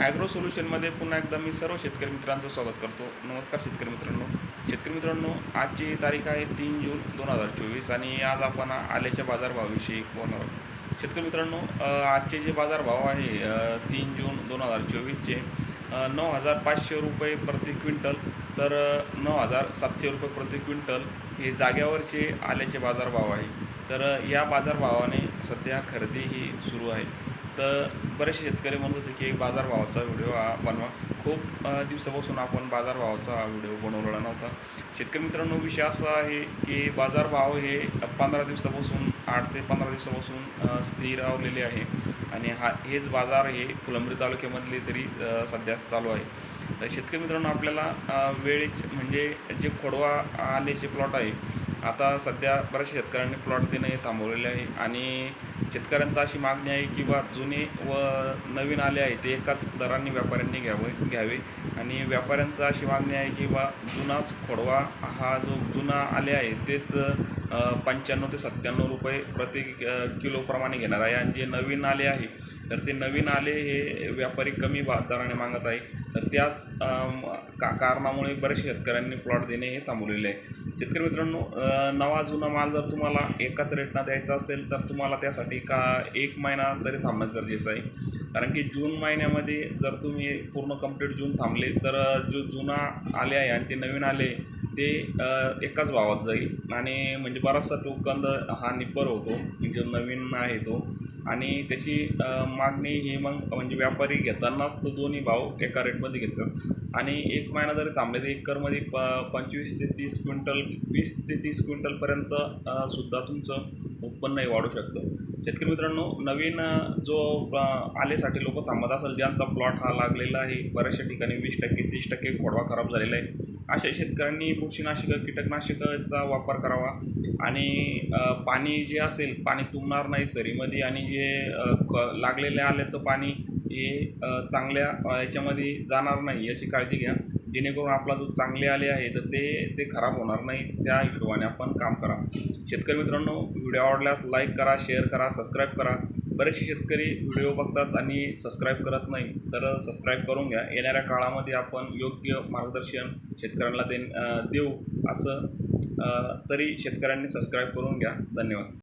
Agro सोल्युशनमध्ये पुन्हा एकदा मी सर्व शेतकरी मित्रांचं स्वागत करतो. नमस्कार शेतकरी मित्रांनो. शेतकरी मित्रांनो आजची तारीख आहे तीन जून दोन हजार चोवीस आणि आज आपण आल्याच्या बाजारभावाविषयी बोलणार आहोत. शेतकरी मित्रांनो आजचे जे बाजारभाव आहे तीन जून दोन हजार चोवीसचे नऊ हजार पाचशे रुपये प्रति क्विंटल तर नऊ हजार सातशे रुपये प्रति क्विंटल हे जाग्यावरचे आल्याचे बाजारभाव आहे. तर या बाजारभावाने सध्या खरेदी ही सुरू आहे. तर बरेचसे शेतकरी म्हणत होते की बाजारभावाचा व्हिडिओ हा बनवा. खूप दिवसापासून आपण बाजारभावाचा हा व्हिडिओ बनवलेला नव्हता. शेतकरी मित्रांनो विषय असा आहे की बाजारभाव हे पंधरा दिवसापासून आठ ते पंधरा दिवसापासून स्थिरावलेले आहे. आणि हा हेच बाजार हे फुलंब्री तालुक्यामधले तरी सध्या चालू आहे. तर शेतकरी मित्रांनो आपल्याला वेळेच म्हणजे जे खोडवा आल्याचे प्लॉट आहे आता सध्या बऱ्याचशा शेतकऱ्यांनी प्लॉट देणं हे थांबवलेले आहे. आणि शेतकऱ्यांचा अशी मागणी आहे की बा जुने व नवीन आले आहे ते एकाच दरांनी व्यापाऱ्यांनी घ्यावे घ्यावे. आणि व्यापाऱ्यांचा अशी मागणी आहे की बा जुनाच खोडवा हा जो जुना आले आहे तेच पंच्याण्णव ते सत्त्याण्णव रुपये प्रति किलोप्रमाणे घेणार आहे. आणि जे नवीन आले आहे तर ते नवीन आले हे व्यापारी कमी बा दराने मागत आहे. तर त्याच का कारणामुळे बरेच शेतकऱ्यांनी प्लॉट देणे हे थांबवलेले आहे. शेतकरी मित्रांनो नवा जुना माल जर तुम्हाला एकाच रेटनं द्यायचा असेल तर तुम्हाला त्यासाठी का एक महिना तरी थांबणं गरजेचं आहे. कारण की जून महिन्यामध्ये जर तुम्ही पूर्ण कंप्लीट जून थांबले तर जो जुना आले आहे आणि ते नवीन आले ते एकाच भावात जाईल. आणि म्हणजे बराचसा तो कंद हा निप्पर होतो. जो नवीन आहे तो. आणि त्याची मागणी ही मग म्हणजे व्यापारी घेतानाच तो दोन्ही भाव एका रेटमध्ये घेतात. आणि एक महिना जरी थांबले तर एकरमध्ये प पंचवीस ते तीस क्विंटल वीस ते तीस क्विंटलपर्यंत सुद्धा तुमचं उत्पन्नही वाढू शकतं. शेतकरी मित्रांनो नवीन जो आलेसाठी लोक थांबत असेल ज्यांचा प्लॉट हा लागलेला आहे बऱ्याचशा ठिकाणी वीस टक्के तीस टक्के खोडवा खराब झालेला आहे. अशा शेतकऱ्यांनी बुरशीनाशकं कीटकनाशकाचा वापर करावा. आणि पाणी जे असेल पाणी तुंबणार नाही सरीमध्ये आणि जे क लागलेले आल्याचं पाणी हे चांगल्या याच्यामध्ये जाणार नाही याची काळजी घ्या. जेणेकरून आपला जो चांगले आले आहे तर ते ते खराब होणार नाही त्या हिशोबाने आपण काम करा. शेतकरी मित्रांनो व्हिडिओ आवडल्यास लाईक करा शेअर करा सबस्क्राईब करा. बरेचसे शेतकरी व्हिडिओ बघतात आणि सबस्क्राईब करत नाही तर सबस्क्राईब करून घ्या. येणाऱ्या काळामध्ये आपण योग्य मार्गदर्शन शेतकऱ्यांना दे देऊ असं तरी शेतकऱ्यांनी सबस्क्राईब करून घ्या. धन्यवाद.